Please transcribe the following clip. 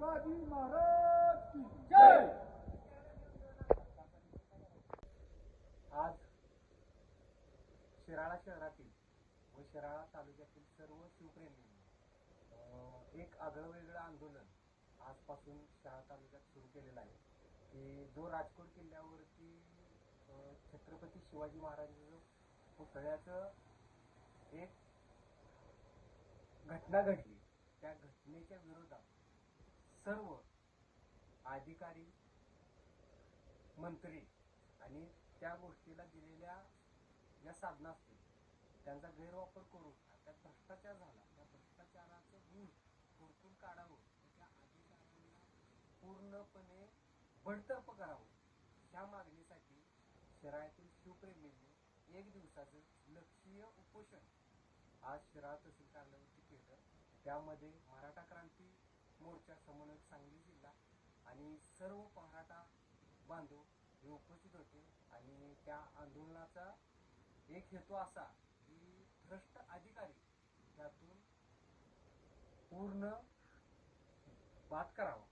शिवाजी महाराज की जय! आज शिराळा शहरातील व शिराळा तालुक्यातील सर्व शिवप्रेमींनी एक आगळं वेगळं आंदोलन आजपासून शिराळा तालुक्यात सुरू केलेलं आहे. की जो राजकोट किल्ल्यावरती छत्रपती शिवाजी महाराजांचं पुतळ्याचं एक घटना घडली त्या घटनेच्या विरोधात सर्व अधिकारी मंत्री आणि त्या गोष्टीला दिलेल्या ज्या साधना असतील त्यांचा गैरवापर करून त्यात भ्रष्टाचार झाला त्या भ्रष्टाचाराचं गुण खोडून काढावं त्या अधिकाऱ्यांना पूर्णपणे बडतर्फ करावं. ह्या मागणीसाठी शिराळ्यातील शिवप्रेमींनी एक दिवसाचं लक्षीय उपोषण आज शिराळ तहसील कार्यालयावरती केलं. त्यामध्ये मराठा क्रांती मोर्चा समन्वयक सांगली जिल्हा आणि सर्व पहाटा बांधव हे उपस्थित होते आणि त्या आंदोलनाचा एक हेतू असा की भ्रष्ट अधिकारी त्यातून पूर्ण बाद करावा.